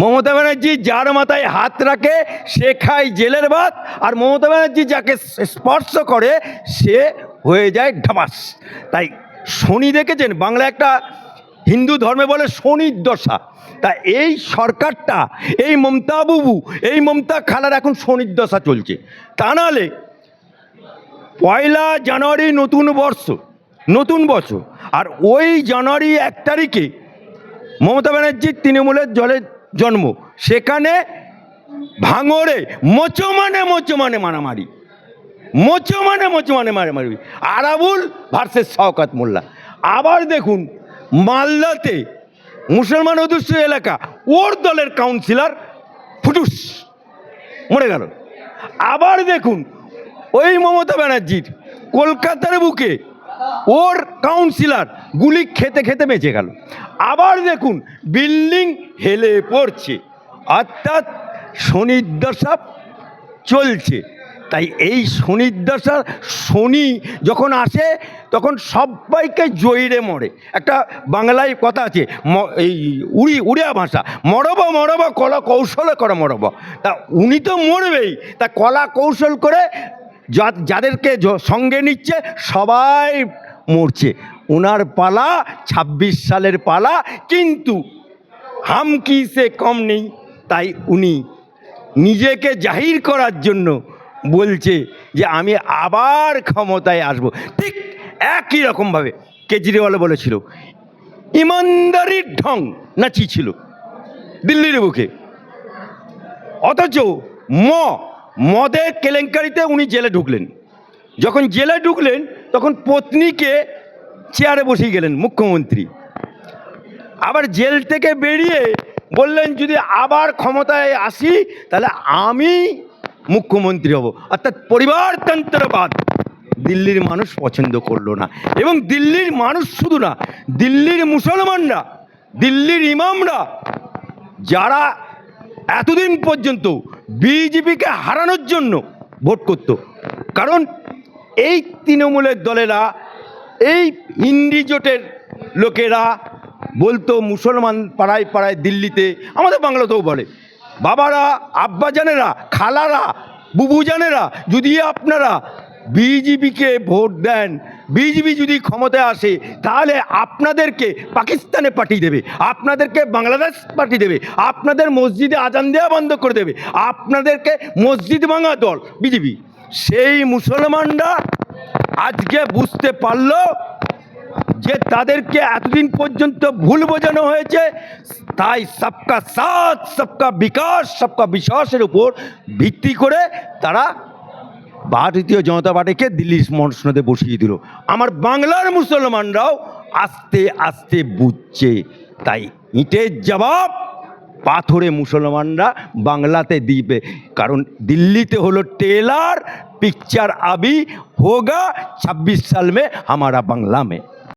মমতা ব্যানার্জি যার মাথায় হাত রাখে, সে খায় জেলের ভাত, আর মমতা ব্যানার্জি যাকে স্পর্শ করে, সে হয়ে যায় ঢাবাস তাই শনি দেখেছেন? বাংলা একটা হিন্দু ধর্মে বলে শনির দশা। তা এই সরকারটা, এই মমতা বুবু, এই মমতা খালার এখন শনির দশা চলছে। তা নাহলে পয়লা জানুয়ারি নতুন বর্ষ, নতুন বছর, আর ওই জানুয়ারি এক তারিখে মমতা ব্যানার্জির তৃণমূলের জলে জন্ম। সেখানে ভাঙড়ে মোচো মানে মোচো মানে মারামারি। মোচো মানে মোচো মানে মারামারি। আরাবুল ভার্সেস শওকাত মোল্লা। আবার দেখুন, মালদাতে মুসলমান অধ্যুষ এলাকা, ওর দলের কাউন্সিলর ফুটুস, মরে গেল। আবার দেখুন, ওই মমতা ব্যানার্জির কলকাতার বুকে ওর কাউন্সিলর গুলি খেতে খেতে বেঁচে গেল। আবার দেখুন, বিল্ডিং হেলে পড়ছে, অর্থাৎ শনিদশা চলছে। তাই এই শনিদশা শনি যখন আসে, তখন সবাইকে জয়ীরে মরে। একটা বাংলায় কথা আছে এই উড়ি, উড়িয়া ভাষা, মরব মরব, কলা কৌশলে করে মরব। তা উনি তো মরবেই, তা কলা কৌশল করে যাদেরকে সঙ্গে নিচ্ছে, সবাই মরছে। ওনার পালা ২৬ সালের পালা, কিন্তু হামকি সে কম নেই, তাই উনি নিজেকে জাহির করার জন্য বলছে যে আমি আবার ক্ষমতায় আসব। ঠিক একই রকমভাবে কেজরিওয়াল বলেছিল, ইমানদারির ঢং নাচিয়েছিল দিল্লির বুকে। অথচ ম, মদের কেলেঙ্কারিতে উনি জেলে ঢুকলেন। যখন জেলে ঢুকলেন, তখন পত্নীকে চেয়ারে বসিয়ে গেলেন মুখ্যমন্ত্রী। আবার জেল থেকে বেরিয়ে বললেন, যদি আবার ক্ষমতায় আসি, তাহলে আমি মুখ্যমন্ত্রী হব। অর্থাৎ পরিবারতন্ত্রবাদ। দিল্লির মানুষ পছন্দ করল না। এবং দিল্লির মানুষ শুধু না, দিল্লির মুসলমানরা, দিল্লির ইমামরা, যারা এতদিন পর্যন্ত বিজেপিকে হারানোর জন্য ভোট করত, কারণ এই তৃণমূলের দলেরা এই হিন্দি জোটের লোকেরা বলতো মুসলমান পাড়ায় পাড়ায় দিল্লিতে, আমাদের বাংলাতেও বলে। বাবারা, আব্বাজানেরা, খালারা, বুবুজানেরা, যদি আপনারা বিজেপিকে ভোট দেন, বিজেপি যদি ক্ষমতায় আসে, তাহলে আপনাদেরকে পাকিস্তানে পাঠিয়ে দেবে, আপনাদেরকে বাংলাদেশ পাঠিয়ে দেবে, আপনাদের মসজিদে আজান দেওয়া বন্ধ করে দেবে, আপনাদেরকে মসজিদ ভাঙা দল, বিজেপি। সেই মুসলমানরা আজকে বুঝতে পারল যে তাদেরকে এতদিন পর্যন্ত ভুল বোঝানো হয়েছে। তাই সবকা সাথ, সবকা বিকাশ, সবকা বিশ্বাসের উপর ভিত্তি করে তারা ভারতীয় জনতা পার্টিকে দিল্লির মনসনদে বসিয়ে দিল। আমার বাংলার মুসলমানরাও আস্তে আস্তে বুঝছে। তাই ইটের জবাব পাথরে মুসলমানরা বাংলাতে দিবে। কারণ দিল্লিতে হলো টেলার, পিকচার আবি, হোগা, ছাব্বিশ সাল মে হামারা বাংলা মেয়ে